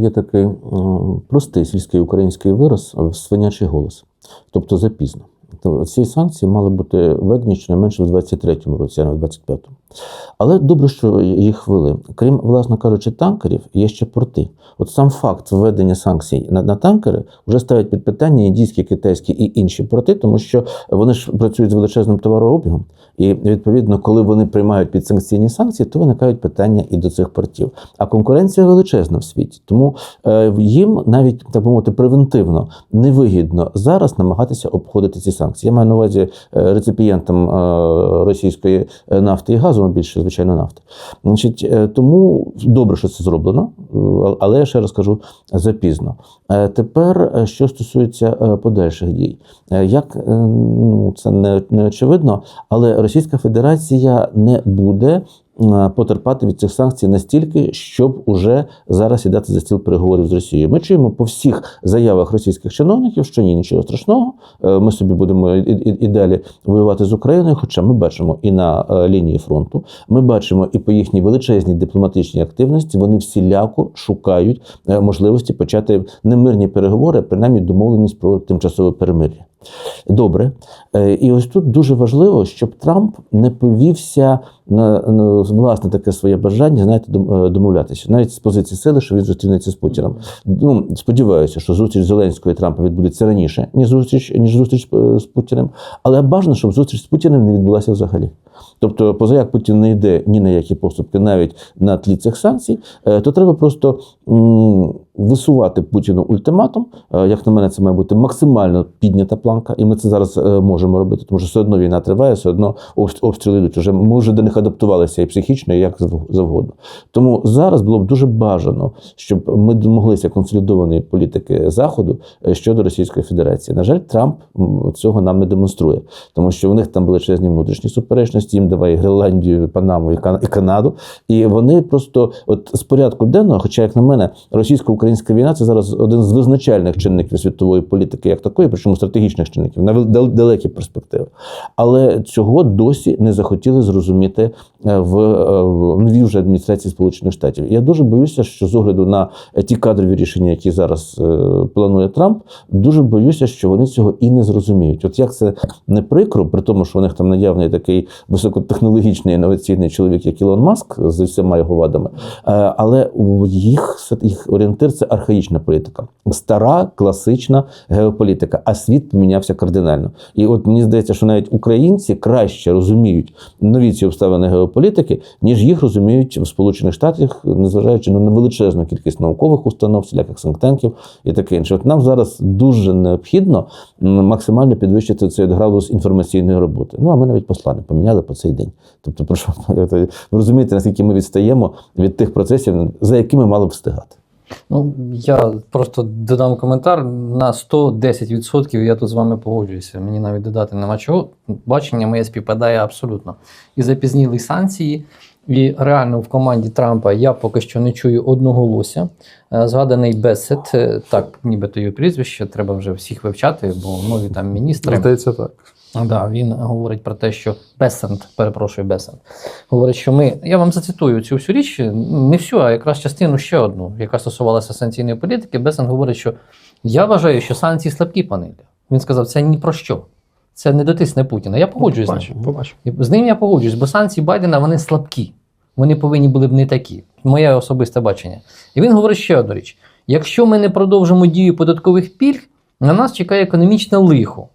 є такий простий сільський український вираз е, свинячий голос, тобто запізно. То ці санкції мали бути введені щонайменше в 23-му році, а не в 25-му. Але добре, що їх ввели. Крім, власне кажучи, танкерів, є ще порти. От сам факт введення санкцій на, на танкери вже ставить під питання індійські, китайські і інші порти, тому що вони ж працюють з величезним товарообігом. І відповідно, коли вони приймають підсанкційні санкції, то виникають питання і до цих портів. А конкуренція величезна в світі. Тому е, їм навіть так би мовити превентивно невигідно зараз намагатися обходити ці. Я маю на увазі е, реципієнтам е, російської е, нафти і газу, більше звичайно нафти. Значить, тому добре, що це зроблено, але я ще раз кажу запізно. Тепер, що стосується подальших дій, як ну це не, не очевидно, але Російська Федерація не буде потерпати від цих санкцій настільки, щоб уже зараз сідати за стіл переговорів з Росією. Ми чуємо по всіх заявах російських чиновників, що ні, нічого страшного. е, Ми собі будемо і, і, і далі воювати з Україною. Хоча ми бачимо і на е, лінії фронту, ми бачимо і по їхній величезній дипломатичній активності. Вони всіляко шукають е, можливості почати не мирні переговори, принаймні домовленість про тимчасове перемир'я. Добре, Е, і ось тут дуже важливо, щоб Трамп не повівся на, на власне таке своє бажання, знаєте, е, домовлятися, навіть з позиції сили, що він зустрінеться з Путіним. Ну сподіваюся, що зустріч Зеленського і Трампа відбудеться раніше, ніж зустріч, ніж зустріч е, з Путіним. Але бажано, щоб зустріч з Путіним не відбулася взагалі. Тобто, поза як Путін не йде ні на які поступки, навіть на тлі цих санкцій, то треба просто висувати Путіну ультиматум. Е, Як на мене, це має бути максимально піднята планка, і ми це зараз е, можемо робити, тому що все одно війна триває, все одно обстріли йдуть. Уже ми вже до них адаптувалися і психічно, і як зав- завгодно. Тому зараз було б дуже бажано, щоб ми домоглися консолідованої політики заходу е, щодо Російської Федерації. На жаль, Трамп цього нам не демонструє, тому що у них там величезні внутрішні суперечності. Їм давай Гренландію, Панаму і Канаду. І вони просто от з порядку денного, хоча, як на мене, російсько-українська війна це зараз один з визначальних чинників світової політики, як такої, причому стратегічних чинників на далекі перспективи. Але цього досі не захотіли зрозуміти е, в, е, новій вже адміністрації Сполучених Штатів. Я дуже боюся, що з огляду на е, ті кадрові рішення, які зараз планує Трамп, дуже боюся, що вони цього і не зрозуміють. От як це не прикро, при тому, що у них там наявний такий високотехнологічний інноваційний чоловік, як Ілон Маск, з усіма його вадами, але їх, їх орієнтир це архаїчна політика, стара класична геополітика, а світ помінявся кардинально. І от мені здається, що навіть українці краще розуміють нові ці обставини геополітики, ніж їх розуміють в Сполучених Штатах, незважаючи на величезну кількість наукових установ, всіляких синктенків і таке інше. От нам зараз дуже необхідно максимально підвищити цей градус інформаційної роботи. Ну а ми навіть послання поміняли по цей день. Тобто, прошу ви наскільки ми відстаємо від тих процесів, за якими мали б встигати. Ну, я просто додам коментар. На 110% я тут з вами погоджуюся. Мені навіть додати нема чого. Бачення моє співпадає абсолютно. І запізніли санкції. І реально в команді Трампа я поки що не чую одноголосся. Е, Згаданий Бесет, е, так, нібито його прізвище, треба вже всіх вивчати, бо нові там міністри. Здається, так. Да, він говорить про те, що Бесент, перепрошую, Бесент, говорить, що ми. Я вам зацитую цю всю річ, не всю, а якраз частину ще одну, яка стосувалася санкційної політики. Бесент говорить, що я вважаю, що санкції слабкі, пане Ілля. Він сказав, це ні про що. Це не дотисне Путіна. Я погоджуюсь з ним. Побачимо. З ним я погоджуюсь, бо санкції Байдена вони слабкі. Вони повинні були б не такі. Моє особисте бачення. І він говорить ще одну річ: якщо ми не продовжимо дію податкових пільг, на нас чекає економічне лихо.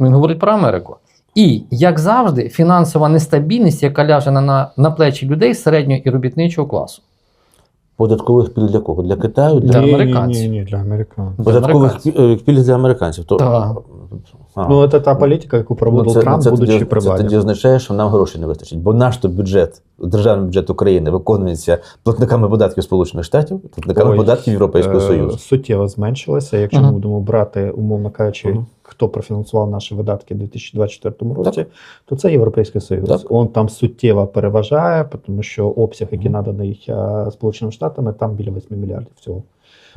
Він говорить про Америку. І, як завжди, фінансова нестабільність, яка ляже на, на, плечі людей середнього і робітничого класу. Податкових пільг для кого? Для Китаю? Для Для Ні, американців. Ні, ні, ні, для американців. Податкових американців. е, пільг для американців. То, Так. А. Ну, це та політика, яку проводив це, Трамп, це, будучи тоді, при це тоді означає, що нам грошей не вистачить. Бо наш то бюджет, державний бюджет України виконується платниками податків Сполучених Штатів, платниками Ой, податків Європейського Е, Союзу. Суттєво зменшилася. Якщо ми будемо брати, умовно кажучи, Мгм. Хто профінансував наші видатки у 2024 році, то це Європейський Союз. Так. Он там суттєво переважає, тому що обсяг, який наданий сполученим Сполученими Штатами, там біля 8 мільярдів всього.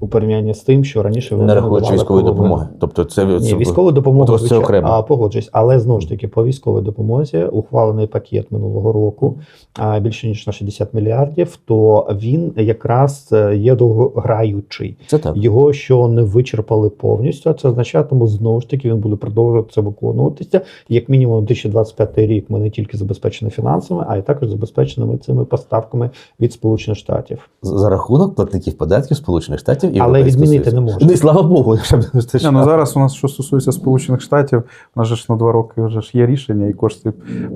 У порівнянні з тим, що раніше вони Не рахуючи військової допомоги. Тобто це, Ні, допомога Тобто це окремо. а, погоджуюсь, але знову ж таки по військовій допомозі ухвалений пакет минулого року а, більше ніж на 60 мільярдів. То він якраз е, є довгограючий. це так. Його що не вичерпали повністю. а Це означатиме знову ж таки, він буде продовжувати це виконуватися. Як мінімум, 2025 рік ми не тільки забезпечені фінансами, а й також забезпеченими цими поставками від Сполучених Штатів. За рахунок платників податків Сполучених Штатів і Але відмінити не можна. Ну слава Богу, не Ні, ну зараз у нас, що стосується Сполучених Штатів, у нас же ж на два роки вже ж є рішення, і кошти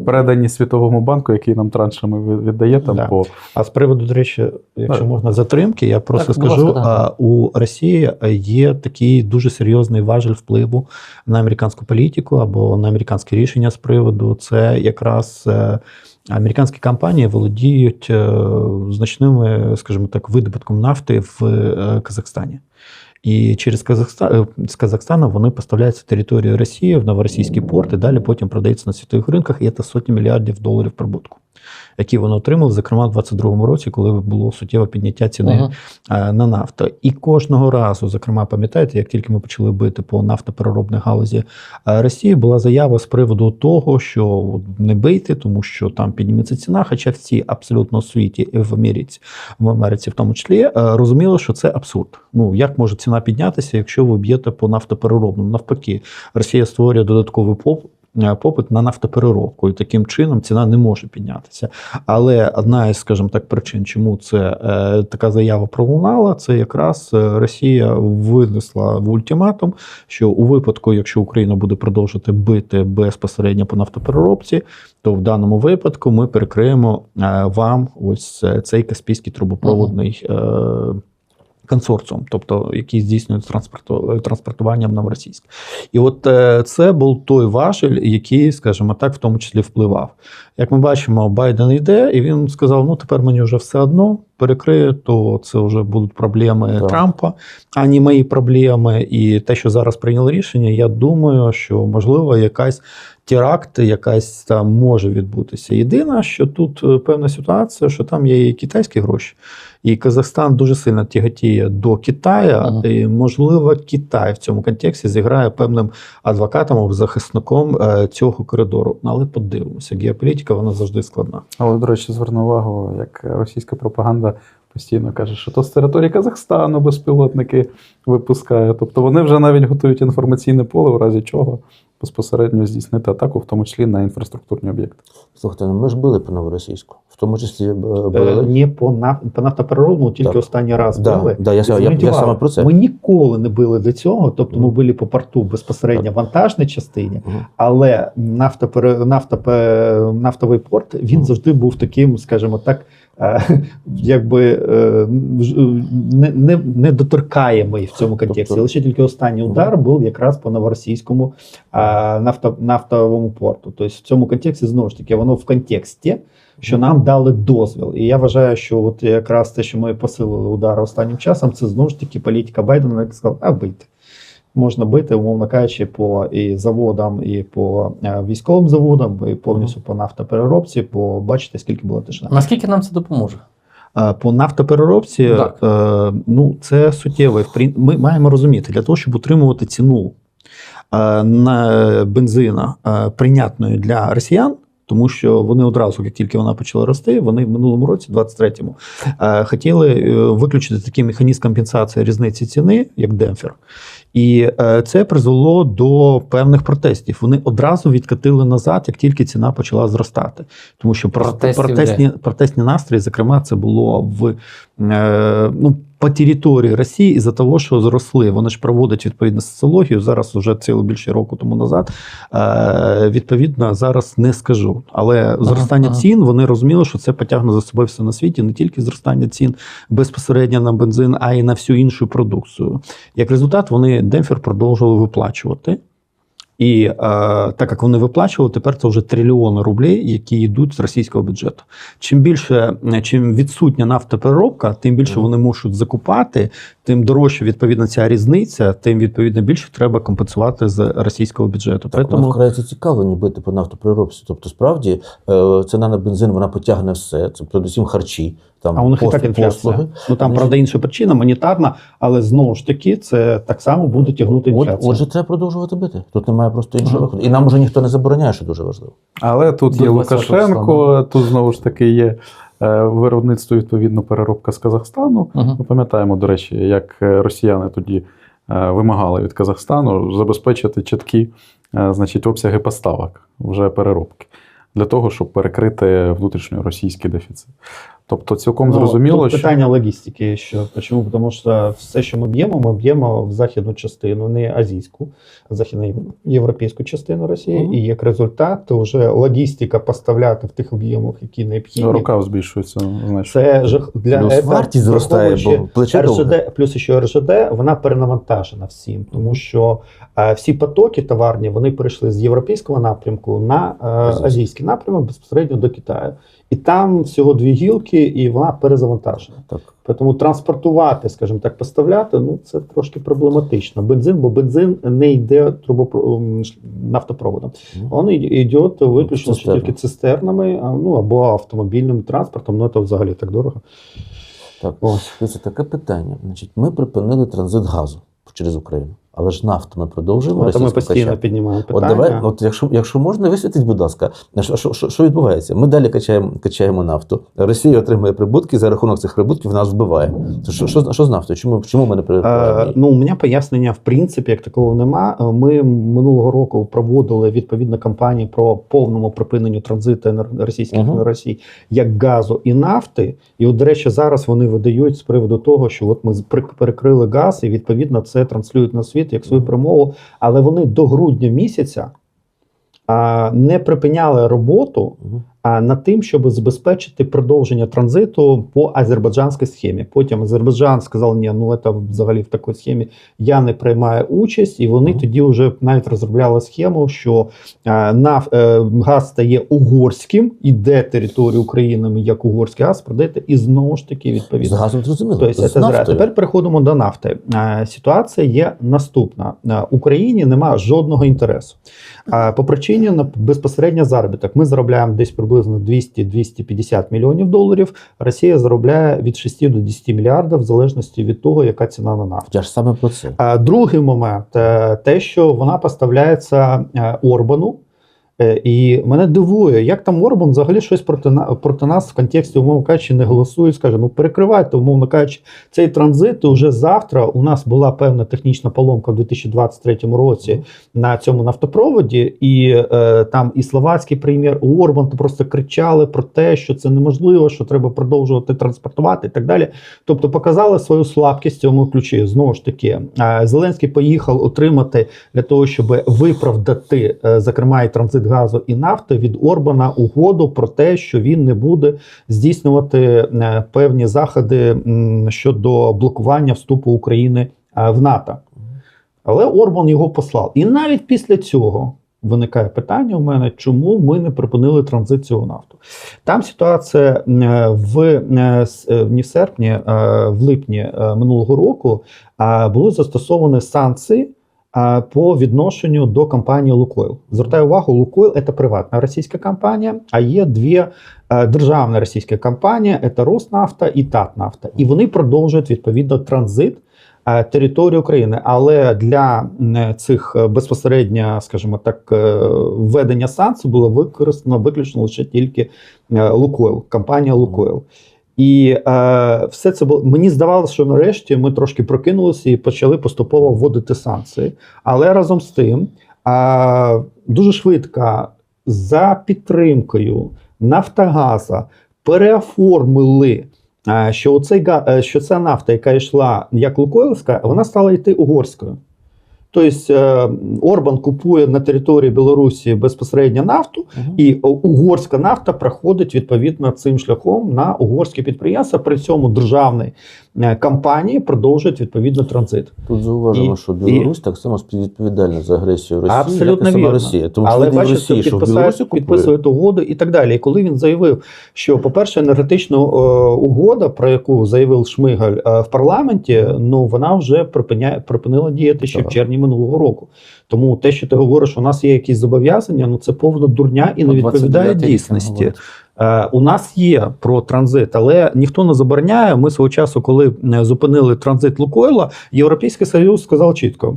передані Світовому банку, який нам траншами ви- віддає там Да. по А з приводу, до речі, якщо Так. можна затримки, я просто Так, скажу: ласка, да. а, у Росії є такий дуже серйозний важель впливу на американську політику або на американське рішення з приводу. Це якраз. Е, Американські компанії володіють е, значними, скажімо так, видобутком нафти в е, Казахстані. І через Казахстан з Казахстану вони поставляються територію Росії в новоросійські порти, далі потім продаються на світових ринках, і це сотні мільярдів доларів прибутку, які вони отримали, зокрема, в 2022 році, коли було суттєве підняття ціни Мгм. е, на нафту. І кожного разу, зокрема, пам'ятаєте, як тільки ми почали бити по нафтопереробній галузі е, Росії, була заява з приводу того, що не бийте, тому що там підніметься ціна. Хоча всі абсолютно у світі в Америці, в Америці, в тому числі, е, розуміли, що це абсурд. Ну як може ціна піднятися, якщо ви б'єте по нафтопереробному? Навпаки, Росія створює додатковий Попит на нафтопереробку, і таким чином ціна не може піднятися. Але одна із, скажімо так, причин, чому це е, така заява пролунала, це якраз е, Росія винесла в ультиматум, що у випадку, якщо Україна буде продовжувати бити безпосередньо по нафтопереробці, то в даному випадку ми перекриємо е, вам ось е, цей каспійський трубопроводний. е, Консорціум, тобто який здійснює транспорту- транспортування в Новоросійськ. І от е, це був той важель, який, скажімо так, в тому числі впливав. Як ми бачимо, Байден йде, і він сказав: ну тепер мені вже все одно перекриє, то це вже будуть проблеми Так. Трампа, а не мої проблеми. І те, що зараз прийняли рішення, я думаю, що можливо якась теракт, якась там може відбутися. Єдине, що тут е, певна ситуація, що там є і китайські гроші. І Казахстан дуже сильно тяготіє до Китаю, Ага. і можливо, Китай в цьому контексті зіграє певним адвокатом або захисником е, цього коридору. Але подивимося, геополітика вона завжди складна. Але, до речі, зверну увагу, як російська пропаганда постійно каже, що то з території Казахстану безпілотники випускає. Тобто вони вже навіть готують інформаційне поле, в разі чого безпосередньо здійснити атаку, в тому числі на інфраструктурні об'єкти. Слухайте, ну ми ж били по новоросійську. В тому числі е, Е, били. Не по, наф... по нафтопереробному, тільки Так. останній раз Да, били. да, я, я, я, я саме про це. Ми ніколи не били до цього, тобто ми били по порту безпосередньо вантажній частині, Мгм. але нафтопере... нафтопе... нафтовий порт він Мгм. завжди був таким, скажімо так, е, якби е, ж- не, не, недоторкаємий в цьому контексті. Тобто- Лише тільки останній удар був якраз по новоросійському е, нафто... нафтовому порту. Тобто в цьому контексті знову ж таки воно в контексті. Що нам дали дозвіл, і я вважаю, що от якраз те, що ми посилили удар останнім часом, це знову ж таки політика Байдена, який сказав, а бити. Можна бити, умовно кажучи, по і заводам, і по е, військовим заводам, і повністю по нафтопереробці, бо бачите, скільки була тишина. Наскільки нам це допоможе? Е, По нафтопереробці, Так. е, ну це суттєво. Ми маємо розуміти, для того, щоб утримувати ціну е, на бензина е, прийнятною для росіян. Тому що вони одразу, як тільки вона почала рости, вони в минулому році, 23-му, е, хотіли е, виключити такий механізм компенсації різниці ціни, як демпфер. І е, це призвело до певних протестів. Вони одразу відкатили назад, як тільки ціна почала зростати. Тому що Протестів протестні, протестні настрої, зокрема, це було в ну, по території Росії із-за того, що зросли. Вони ж проводять відповідну соціологію. Зараз вже ціло більше року тому назад. Е, відповідно, зараз не скажу. Але зростання ага. цін вони розуміли, що це потягне за собою все на світі, не тільки зростання цін безпосередньо на бензин, а й на всю іншу продукцію. Як результат, вони демпфер продовжували виплачувати. І е, так як вони виплачували, тепер це вже трильйони рублей, які йдуть з російського бюджету. Чим більше, е, чим відсутня нафтопереробка, тим більше вони можуть закупати тим дорожче відповідно ця різниця, тим відповідно більше треба компенсувати з російського бюджету. Так, Тому вона вкрай зацікавлені бити по нафтопереробці. Тобто, справді, е, ціна на бензин вона потягне все. Це передусім харчі, там а у них і так інфляція. послуги. Ну там Вони правда інша причина, монетарна, але знову ж таки це так само буде тягнути От, інфляцію. отже, треба продовжувати бити. Тут немає просто іншого виходу. І нам уже ніхто не забороняє, що дуже важливо. Але тут До є Лукашенко, тут знову ж таки є виробництво, відповідно, переробка з Казахстану. Мгм. Ми пам'ятаємо, до речі, як е, росіяни тоді е, вимагали від Казахстану забезпечити чіткі е, значить, обсяги поставок вже переробки для того, щоб перекрити внутрішньоросійський дефіцит. Тобто, цілком зрозуміло, Ну, тут що питання логістики. Що чому? Тому що все, що ми б'ємо, ми б'ємо в західну частину, не азійську, а західноєвропейську частину Росії. Мгм. І як результат, вже логістика поставляти в тих об'ємах, які необхідні. рука збільшується. Знаєш. Це ж для Плюс ета- вартість зростає, бо плече. РЖД, плюс ще РЖД, вона перенавантажена всім, тому що е, всі потоки товарні вони перейшли з європейського напрямку на е, Азійський. азійський напрямок безпосередньо до Китаю. І там всього дві гілки, і вона перезавантажена. Так. Тому транспортувати, скажімо так, поставляти, ну це трошки проблематично. Бензин, бо бензин не йде трубопро... нафтопроводом. Ну, Він йде виключно Цистерна. тільки цистернами, ну або автомобільним транспортом. Ну це взагалі так дорого. Так, Ось. це таке питання. Значить, ми припинили транзит газу через Україну, але ж нафту ми продовжуємо. От ми постійно піднімаємо От давай, от якщо, якщо можна, висвітліть, будь ласка, що, що, що, відбувається? Ми далі качаємо, качаємо нафту. Росія отримує прибутки, за рахунок цих прибутків нас вбиває. То що, що, що з нафтою? Чому, чому ми не Е, ну, у мене пояснення, в принципі, як такого нема. Е, Ми минулого року проводили відповідну кампанію про повному припиненню транзиту російських Мгм. Росії як газу і нафти. І, от, до речі, зараз вони видають з приводу того, що от ми перекрили газ, і відповідно це транслюють на світ як свою промову. Але вони до грудня місяця а, не припиняли роботу над тим, щоб забезпечити продовження транзиту по азербайджанській схемі. Потім Азербайджан сказав, ні, ну це взагалі в такій схемі я не приймаю участь, і вони Мгм. тоді вже навіть розробляли схему, що наф, е, газ стає угорським, іде територію України як угорський газ, продаєте, і знову ж таки З відповідно. газом зрозуміло. Тобто, це зря. Тепер переходимо до нафти. Ситуація є наступна: Україні немає жодного інтересу. По причині на безпосередньо заробіток. Ми заробляємо десь приблизно 200-250 мільйонів доларів. Росія заробляє від 6 до 10 мільярдів, в залежності від того, яка ціна на нафту. Я ж саме про це. Другий момент е, те, що вона поставляється е, Орбану. Е, І мене дивує, як там Орбан взагалі щось проти, на- проти нас в контексті, умовно кажучи, не голосує. Скаже, ну перекривайте, умовно кажучи, цей транзит. І вже завтра у нас була певна технічна поломка в 2023 році на цьому нафтопроводі, і е, там і словацький прем'єр і Орбан просто кричали про те, що це неможливо, що треба продовжувати транспортувати і так далі. Тобто показали свою слабкість в цьому ключі. Знову ж таки, е, Зеленський поїхав отримати для того, щоб виправдати, е, зокрема, і транзит газу і нафти від Орбана угоду про те, що він не буде здійснювати е, певні заходи щодо блокування вступу України е, в НАТО. Але Орбан його послав. І навіть після цього виникає питання у мене, чому ми не припинили транзит цього нафту. Там ситуація е, в не в серпні, в липні минулого року були застосовані санкції. По відношенню до компанії Лукойл. Звертаю увагу, Лукойл це приватна російська компанія, а є дві е, державні російські компанії: це Роснафта і Татнафта. І вони продовжують відповідно транзит е, території України. Але для цих е, безпосередньо, скажімо так, введення санкцій було використано виключно лише тільки Лукойл, компанія Лукойл. І е, все це було мені здавалося, що нарешті ми трошки прокинулися і почали поступово вводити санкції. Але разом з тим, е, дуже швидко за підтримкою Нафтогаза переоформили. е, Що оцей е, що ця нафта, яка йшла як Лукойлівська, вона стала йти угорською. Тобто е, Орбан купує на території Білорусі безпосередньо нафту, Мгм. і угорська нафта проходить відповідно цим шляхом на угорські підприємства. При цьому державні е, компанії продовжують відповідно транзит. Тут зауважимо, І- що Білорусь так само співвідповідальна за агресію Росії, Абсолютно як і сама вірно. Росія. Тому Але бачите, підписують, підписують угоду і так далі. І коли він заявив, що, по-перше, енергетична е, угода, про яку заявив Шмигаль в парламенті, ну вона вже припиняє припинила діяти ще Так. в червні минулого року. Тому те, що ти говориш, що у нас є якісь зобов'язання, ну це повна дурня і не відповідає дійсності. Е, У нас є про транзит, але ніхто не забороняє. Ми свого часу, коли е, зупинили транзит Лукойла, Європейський Союз сказав чітко.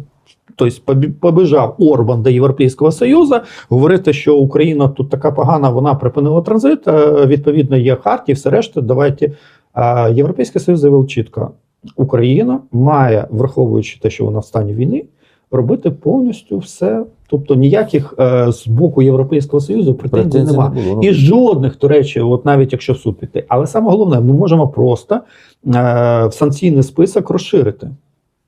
Тобто побі- побіжав Орбан до Європейського Союзу говорити, що Україна тут така погана, вона припинила транзит. е, Відповідно, є хартії, все решта. Давайте. Європейський Союз заявив чітко: Україна має, враховуючи те, що вона в стані війни, робити повністю все. Тобто ніяких е, з боку Європейського Союзу претензій немає. не було. Ну, І жодних, до речі, от навіть якщо в суд піти. Але саме головне, ми можемо просто е, в санкційний список розширити,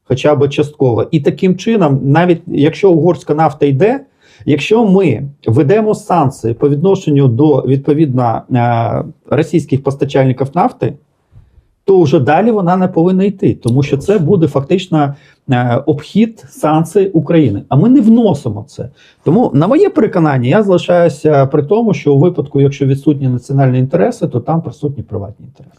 хоча б частково. І таким чином, навіть якщо угорська нафта йде, якщо ми ведемо санкції по відношенню до відповідно е, російських постачальників нафти. То вже далі вона не повинна йти, тому що це буде фактично е, обхід санкцій України. А ми не вносимо це. Тому, на моє переконання, я залишаюся при тому, що у випадку, якщо відсутні національні інтереси, то там присутні приватні інтереси.